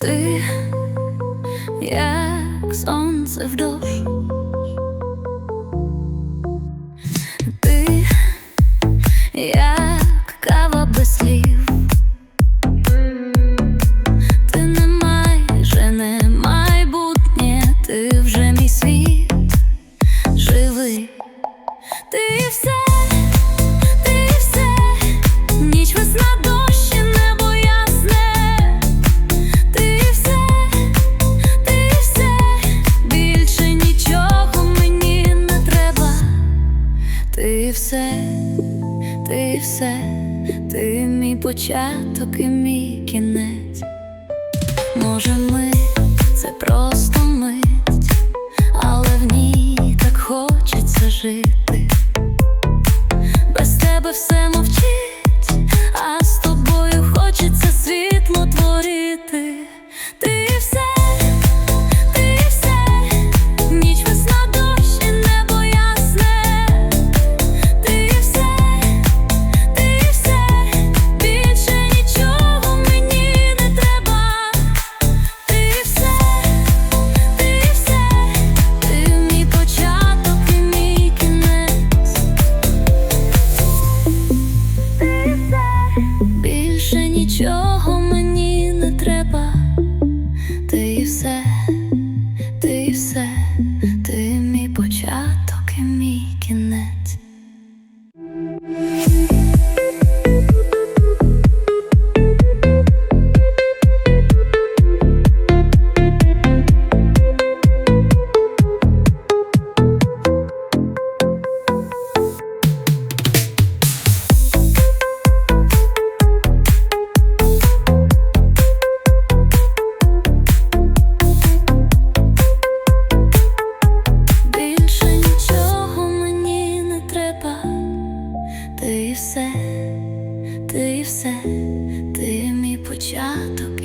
Ти, як сонце в дощ Ти, як кава без слів. Не майже не майбутнє, ти вже мій світ. Живий. Ти все, все, ти все, ти мій початок і мій кінець. Може, ми це просто мить, але в ній так хочеться жити. Без тебе все мовчить, більше нічого мені не треба. Ти все, ти все, Ти все, ти все, ти мій початок